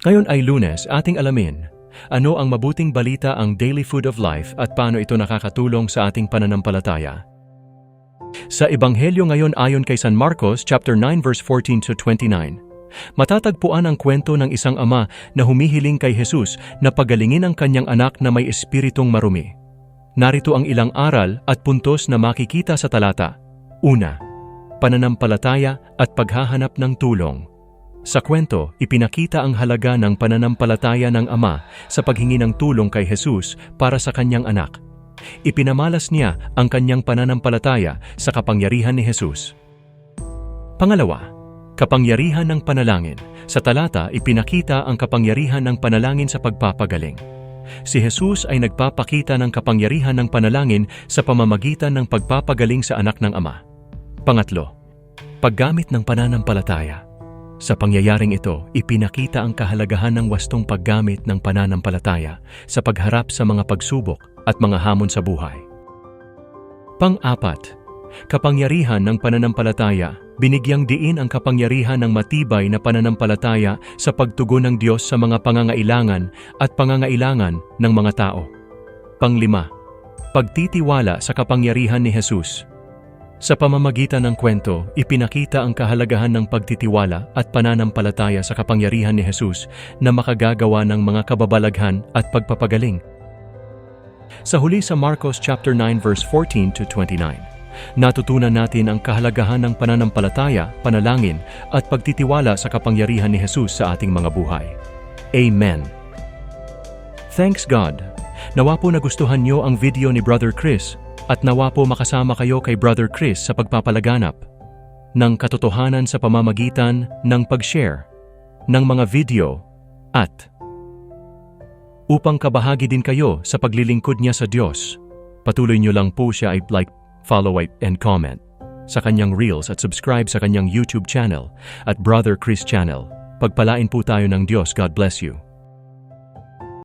Ngayon ay lunes, ating alamin. Ano ang mabuting balita ang daily food of life at paano ito nakakatulong sa ating pananampalataya? Sa Ebanghelyo ngayon ayon kay San Marcos chapter 9 verse 14 to 29, matatagpuan ang kwento ng isang ama na humihiling kay Jesus na pagalingin ang kanyang anak na may espiritong marumi. Narito ang ilang aral at puntos na makikita sa talata. Una, pananampalataya at paghahanap ng tulong. Sa kwento, ipinakita ang halaga ng pananampalataya ng ama sa paghingi ng tulong kay Jesus para sa kanyang anak. Ipinamalas niya ang kanyang pananampalataya sa kapangyarihan ni Jesus. Pangalawa, kapangyarihan ng panalangin. Sa talata, ipinakita ang kapangyarihan ng panalangin sa pagpapagaling. Si Jesus ay nagpapakita ng kapangyarihan ng panalangin sa pamamagitan ng pagpapagaling sa anak ng Ama. Pangatlo, paggamit ng pananampalataya. Sa pangyayaring ito, ipinakita ang kahalagahan ng wastong paggamit ng pananampalataya sa pagharap sa mga pagsubok at mga hamon sa buhay. Pang-apat, kapangyarihan ng pananampalataya. Binigyang diin ang kapangyarihan ng matibay na pananampalataya sa pagtugon ng Diyos sa mga pangangailangan at pangangailangan ng mga tao. Panglima, pagtitiwala sa kapangyarihan ni Jesus. Sa pamamagitan ng kwento, ipinakita ang kahalagahan ng pagtitiwala at pananampalataya sa kapangyarihan ni Jesus na makagagawa ng mga kababalaghan at pagpapagaling. Sa huli sa Marcos chapter 9 verse 14 to 29, natutunan natin ang kahalagahan ng pananampalataya, panalangin at pagtitiwala sa kapangyarihan ni Jesus sa ating mga buhay. Amen. Thanks God. Nawa po nagustuhan niyo ang video ni Brother Chris at nawa po makasama kayo kay Brother Chris sa pagpapalaganap ng katotohanan sa pamamagitan ng pag-share ng mga video at upang kabahagi din kayo sa paglilingkod niya sa Diyos. Patuloy niyo lang po siya ay like, follow and comment sa kanyang Reels at subscribe sa kanyang YouTube channel at Brother Chris channel. Pagpalain po tayo ng Diyos. God bless you.